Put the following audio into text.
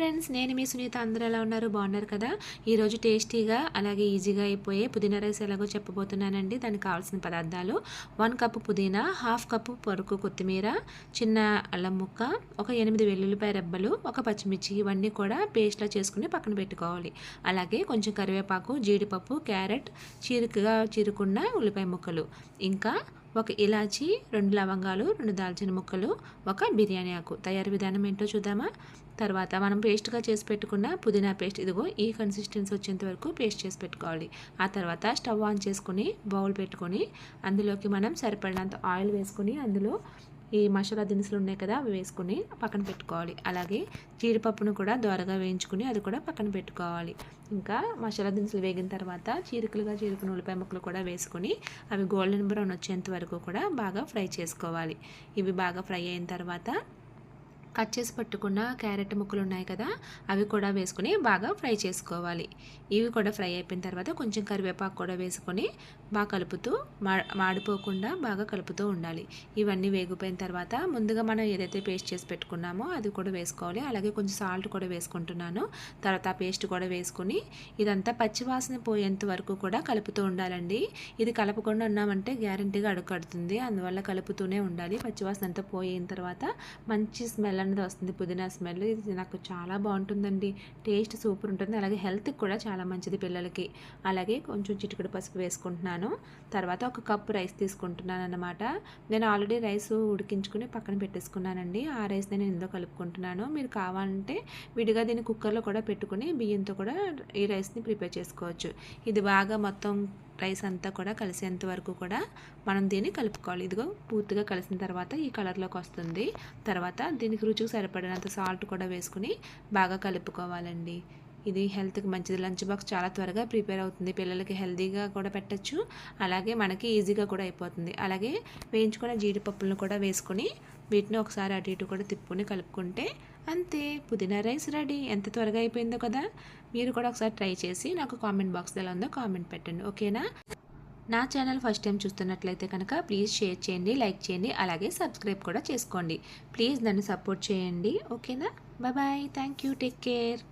Friends నేను మీ సునీత. అందరూ ఎలా ఉన్నారు? బాగున్నారు కదా? ఈరోజు టేస్టీగా అలాగే ఈజీగా అయిపోయే పుదీనా రైస్ ఎలాగో చెప్పబోతున్నానండి. దానికి కావాల్సిన పదార్థాలు వన్ కప్పు పుదీనా హాఫ్ కప్పు పొరకు కొత్తిమీర చిన్న అల్లం ముక్క ఒక ఎనిమిది వెల్లుల్లిపాయ రెబ్బలు ఒక పచ్చిమిర్చి ఇవన్నీ కూడా పేస్ట్లా చేసుకుని పక్కన పెట్టుకోవాలి. అలాగే కొంచెం కరివేపాకు జీడిపప్పు క్యారెట్ చీరుకుగా చీరుకున్న ఉల్లిపాయ ముక్కలు. ఇంకా ఒక ఇలాచి రెండు లవంగాలు రెండు దాల్చిన ముక్కలు ఒక బిర్యానీ ఆకు. తయారీ విధానం ఏంటో చూద్దామా? తర్వాత మనం పేస్ట్గా చేసి పెట్టుకున్న పుదీనా పేస్ట్ ఇదిగో ఈ కన్సిస్టెన్సీ వచ్చేంత వరకు పేస్ట్ చేసి పెట్టుకోవాలి. ఆ తర్వాత స్టవ్ ఆన్ చేసుకుని బౌల్ పెట్టుకొని అందులోకి మనం సరిపడినంత ఆయిల్ వేసుకొని అందులో ఈ మసాలా దినుసులు ఉన్నాయి కదా అవి వేసుకుని పక్కన పెట్టుకోవాలి. అలాగే జీడిపప్పును కూడా దోరగా వేయించుకుని అది కూడా పక్కన పెట్టుకోవాలి. ఇంకా మసాలా దినుసులు వేగిన తర్వాత చీరికలుగా చీరుకుని ఉల్లిపాయ ముక్కలు కూడా వేసుకుని అవి గోల్డెన్ బ్రౌన్ వచ్చేంత వరకు కూడా బాగా ఫ్రై చేసుకోవాలి. ఇవి బాగా ఫ్రై అయిన తర్వాత కట్ చేసి పట్టుకున్న క్యారెట్ ముక్కలు ఉన్నాయి కదా అవి కూడా వేసుకుని బాగా ఫ్రై చేసుకోవాలి. ఇవి కూడా ఫ్రై అయిపోయిన తర్వాత కొంచెం కరివేపాకు కూడా వేసుకొని బాగా కలుపుతూ మా మాడిపోకుండా బాగా కలుపుతూ ఉండాలి. ఇవన్నీ వేగిపోయిన తర్వాత ముందుగా మనం ఏదైతే పేస్ట్ చేసి పెట్టుకున్నామో అది కూడా వేసుకోవాలి. అలాగే కొంచెం సాల్ట్ కూడా వేసుకుంటున్నాను. తర్వాత పేస్ట్ కూడా వేసుకొని ఇదంతా పచ్చివాసన పోయేంత వరకు కూడా కలుపుతూ ఉండాలండి. ఇది కలపకుండా ఉన్నామంటే గ్యారంటీగా అడుగడుతుంది అందువల్ల కలుపుతూనే ఉండాలి. పచ్చివాసన అంతా పోయిన తర్వాత మంచి స్మెల్ స్మెల్ అనేది వస్తుంది. పుదీనా స్మెల్. ఇది నాకు చాలా బాగుంటుందండి. టేస్ట్ సూపర్ ఉంటుంది. అలాగే హెల్త్కి కూడా చాలా మంచిది పిల్లలకి. అలాగే కొంచెం చిటికెడు పసుపు వేసుకుంటున్నాను. తర్వాత ఒక కప్పు రైస్ తీసుకుంటున్నాను అనమాట నేను ఆల్రెడీ రైస్ ఉడికించుకుని పక్కన పెట్టేసుకున్నానండి. ఆ రైస్ నేను ఇందులో కలుపుకుంటున్నాను. మీరు కావాలంటే విడిగా దీన్ని కుక్కర్లో కూడా పెట్టుకుని బియ్యంతో కూడా ఈ రైస్ని ప్రిపేర్ చేసుకోవచ్చు. ఇది బాగా మొత్తం రైస్ అంతా కూడా కలిసేంత వరకు కూడా మనం దీన్ని కలుపుకోవాలి. ఇదిగో పూర్తిగా కలిసిన తర్వాత ఈ కలర్లోకి వస్తుంది. తర్వాత దీనికి రుచికి సరిపడినంత సాల్ట్ కూడా వేసుకుని బాగా కలుపుకోవాలండి. ఇది హెల్త్కి మంచిది. లంచ్ బాక్స్ చాలా త్వరగా ప్రిపేర్ అవుతుంది. పిల్లలకి హెల్తీగా కూడా పెట్టచ్చు. అలాగే మనకి ఈజీగా కూడా అయిపోతుంది. అలాగే వేయించుకున్న జీడిపప్పులను కూడా వేసుకొని వీటిని ఒకసారి అటు ఇటు కూడా తిప్పుకొని కలుపుకుంటే అంతే పుదీనా రైస్ రెడీ. ఎంత త్వరగా అయిపోయిందో కదా? మీరు కూడా ఒకసారి ట్రై చేసి నాకు కామెంట్ బాక్స్ ఎలా ఉందో కామెంట్ పెట్టండి ఓకేనా? నా ఛానల్ ఫస్ట్ టైం చూస్తున్నట్లయితే కనుక ప్లీజ్ షేర్ చేయండి లైక్ చేయండి అలాగే సబ్స్క్రైబ్ కూడా చేసుకోండి. ప్లీజ్ నన్ను సపోర్ట్ చేయండి ఓకేనా? Bye thank you. Take care.